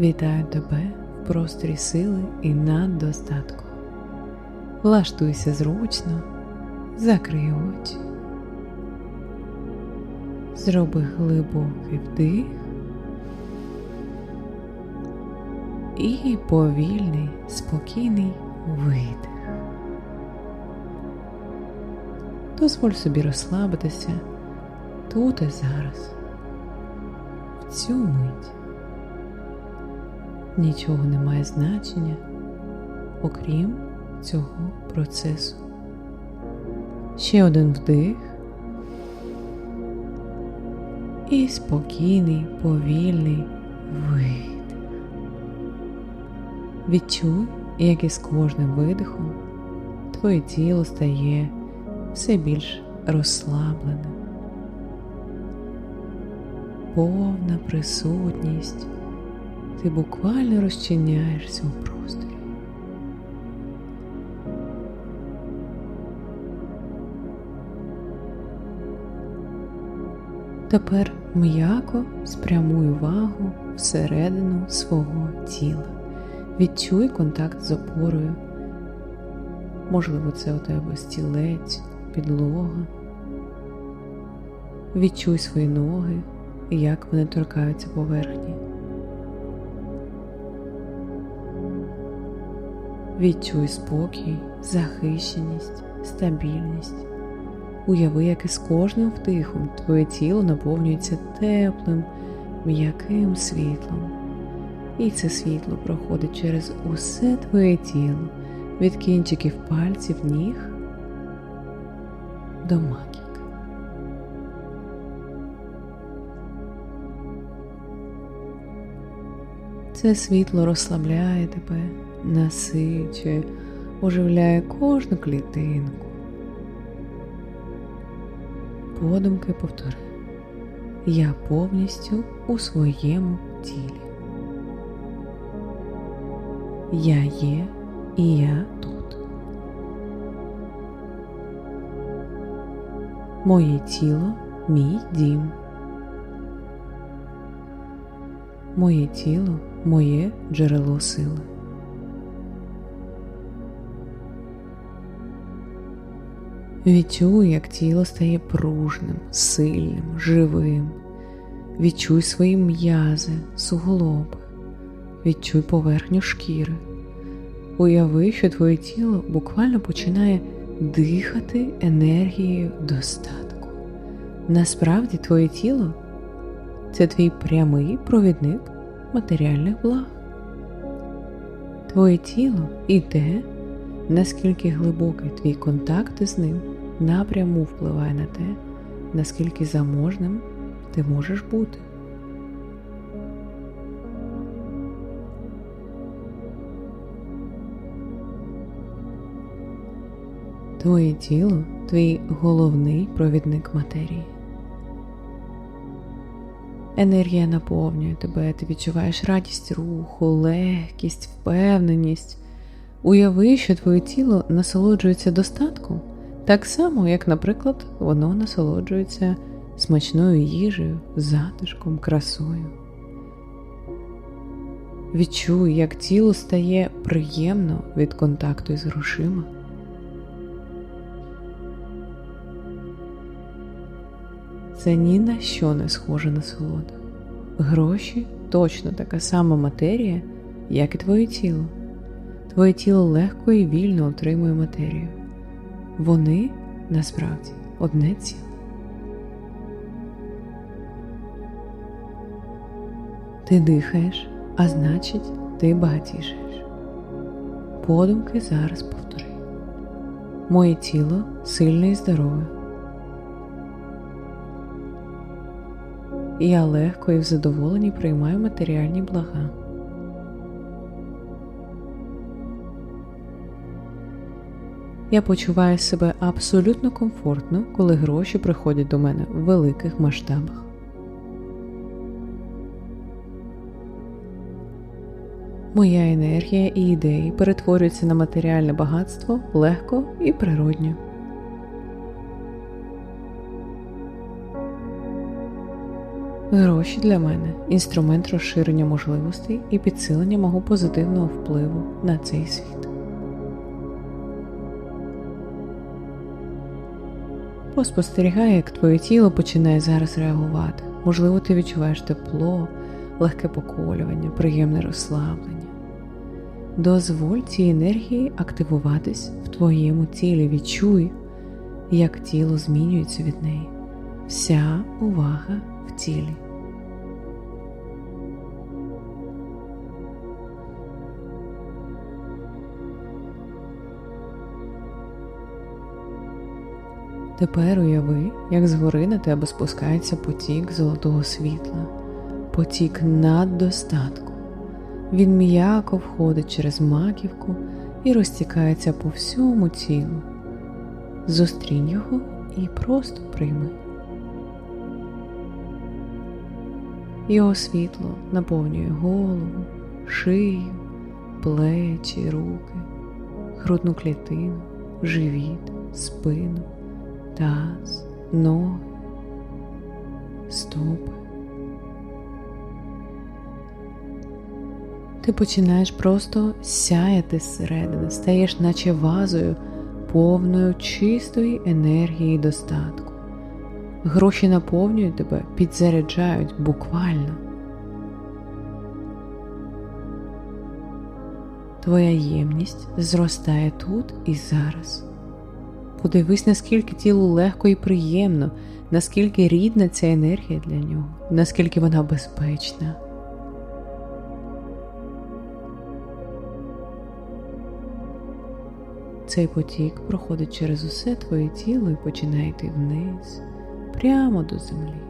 Вітаю тебе в просторі сили і наддостатку. Влаштуйся зручно, закрий очі, зроби глибокий вдих і повільний, спокійний видих. Дозволь собі розслабитися тут і зараз, в цю мить. Нічого не має значення, окрім цього процесу. Ще один вдих і спокійний, повільний видих. Відчуй, як із кожним видихом твоє тіло стає все більш розслабленим. Повна присутність ти буквально розчиняєшся у просторі. Тепер м'яко спрямуй увагу всередину свого тіла. Відчуй контакт з опорою. Можливо, це у тебе стілець, підлога. Відчуй свої ноги, як вони торкаються поверхні. Відчуй спокій, захищеність, стабільність. Уяви, як із кожним вдихом твоє тіло наповнюється теплим, м'яким світлом. І це світло проходить через усе твоє тіло, від кінчиків пальців ніг до маківки. Це світло розслабляє тебе, насичує, оживляє кожну клітинку. Подумки повтори. Я повністю у своєму тілі. Я є і я тут. Моє тіло мій дім. Моє тіло моє джерело сили. Відчуй, як тіло стає пружним, сильним, живим. Відчуй свої м'язи, суглоби, відчуй поверхню шкіри. Уяви, що твоє тіло буквально починає дихати енергією достатку. Насправді твоє тіло це твій прямий провідник матеріальних благ. Твоє тіло і те, наскільки глибокий твій контакт з ним напряму впливає на те, наскільки заможним ти можеш бути. Твоє тіло твій головний провідник матерії. Енергія наповнює тебе, ти відчуваєш радість руху, легкість, впевненість. Уяви, що твоє тіло насолоджується достатком, так само, як, наприклад, воно насолоджується смачною їжею, затишком, красою. Відчуй, як тіло стає приємно від контакту із грошима. Це ні на що не схоже на солоду. Гроші точно така сама матерія, як і твоє тіло. Твоє тіло легко і вільно отримує матерію. Вони насправді одне ціле. Ти дихаєш, а значить, ти багатішаєш. Подумки зараз повтори. Моє тіло сильне і здорове. Я легко і в задоволенні приймаю матеріальні блага. Я почуваю себе абсолютно комфортно, коли гроші приходять до мене в великих масштабах. Моя енергія і ідеї перетворюються на матеріальне багатство легко і природньо. Гроші для мене інструмент розширення можливостей і підсилення мого позитивного впливу на цей світ. Поспостерігай, як твоє тіло починає зараз реагувати. Можливо, ти відчуваєш тепло, легке поколювання, приємне розслаблення. Дозволь цій енергії активуватись в твоєму тілі. Відчуй, як тіло змінюється від неї. Вся увага в тілі. Тепер уяви, як згори на тебе спускається потік золотого світла, потік наддостатку. Він м'яко входить через маківку і розтікається по всьому тілу. Зустрінь його і просто прийми. Його світло наповнює голову, шию, плечі, руки, грудну клітину, живіт, спину, таз, ноги, стопи. Ти починаєш просто сяяти зсередини, стаєш наче вазою, повною чистої енергії і достатку. Гроші наповнюють тебе, підзаряджають буквально. Твоя ємність зростає тут і зараз. Подивись, наскільки тілу легко і приємно, наскільки рідна ця енергія для нього, наскільки вона безпечна. Цей потік проходить через усе твоє тіло і починає йти вниз, прямо до землі.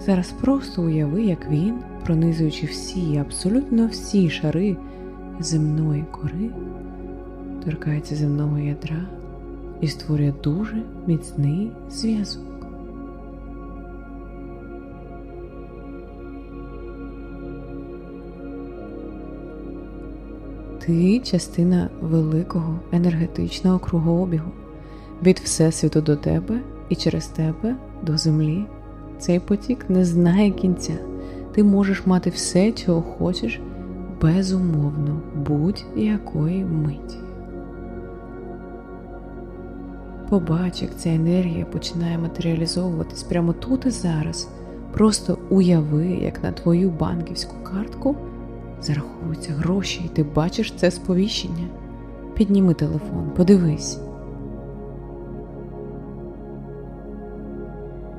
Зараз просто уяви, як він, пронизуючи всі, абсолютно всі шари земної кори, торкається земного ядра і створює дуже міцний зв'язок. Ти частина великого енергетичного кругообігу від Всесвіту до тебе і через тебе до землі. Цей потік не знає кінця. Ти можеш мати все, чого хочеш, безумовно, будь-якої миті. Побач, як ця енергія починає матеріалізовуватись прямо тут і зараз. Просто уяви, як на твою банківську картку зараховуються гроші, і ти бачиш це сповіщення. Підніми телефон, подивись.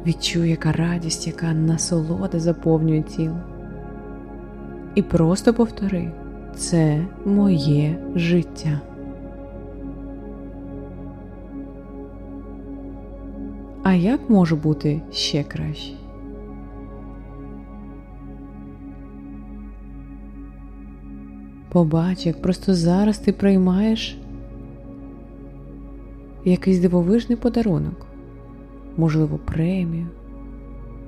Відчуй, яка радість, яка насолода заповнює тіло. І просто повтори це моє життя. А як може бути ще краще? Побач, як просто зараз ти приймаєш якийсь дивовижний подарунок, можливо, премію,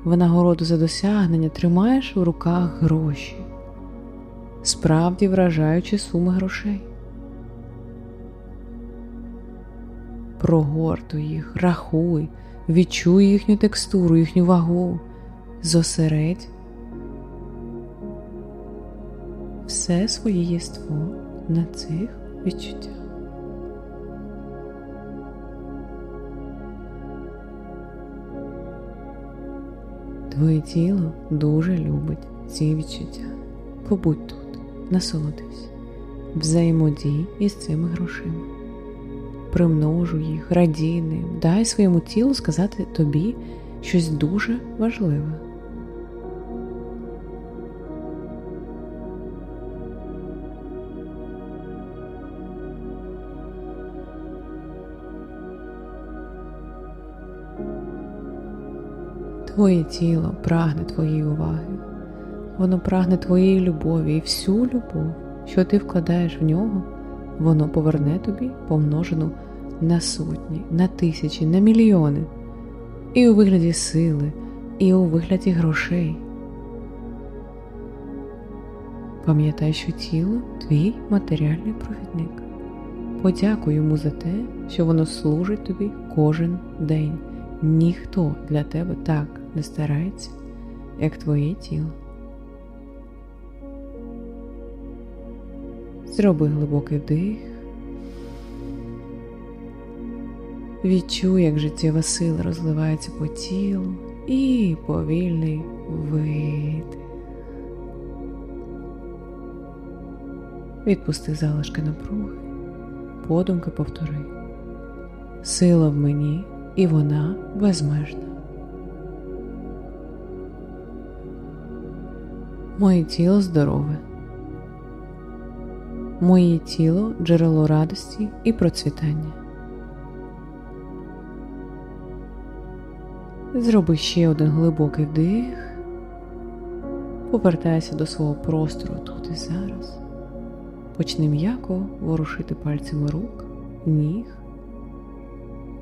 винагороду за досягнення тримаєш у руках гроші, справді вражаючи суми грошей. Прогортуй їх, рахуй, відчуй їхню текстуру, їхню вагу, зосередь все своє єство на цих відчуттях. Твоє тіло дуже любить ці відчуття. Побудь тут, насолодись, взаємодій із цими грошима. Примножуй їх, радій ним, дай своєму тілу сказати тобі щось дуже важливе. Твоє тіло прагне твоєї уваги, воно прагне твоєї любові і всю любов, що ти вкладаєш в нього, воно поверне тобі помножену на сотні, на тисячі, на мільйони, і у вигляді сили, і у вигляді грошей. Пам'ятай, що тіло твій матеріальний провідник. Подякуй йому за те, що воно служить тобі кожен день ніхто для тебе так не старається, як твоє тіло. Зроби глибокий вдих. Відчуй, як життєва сила розливається по тілу і повільний видих. Відпусти залишки напруги, подумки повтори. Сила в мені, і вона безмежна. Моє тіло здорове. Моє тіло джерело радості і процвітання. Зроби ще один глибокий вдих. Повертайся до свого простору тут і зараз. Почни м'яко ворушити пальцями рук, ніг.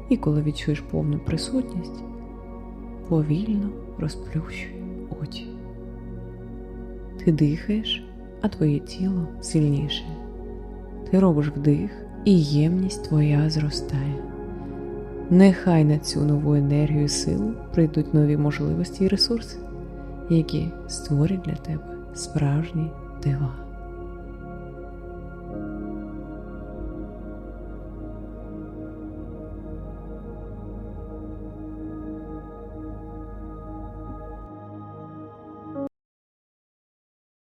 І коли відчуєш повну присутність, повільно розплющуй очі. Ти дихаєш, а твоє тіло сильніше. Ти робиш вдих, і ємність твоя зростає. Нехай на цю нову енергію і силу прийдуть нові можливості і ресурси, які створять для тебе справжні дива.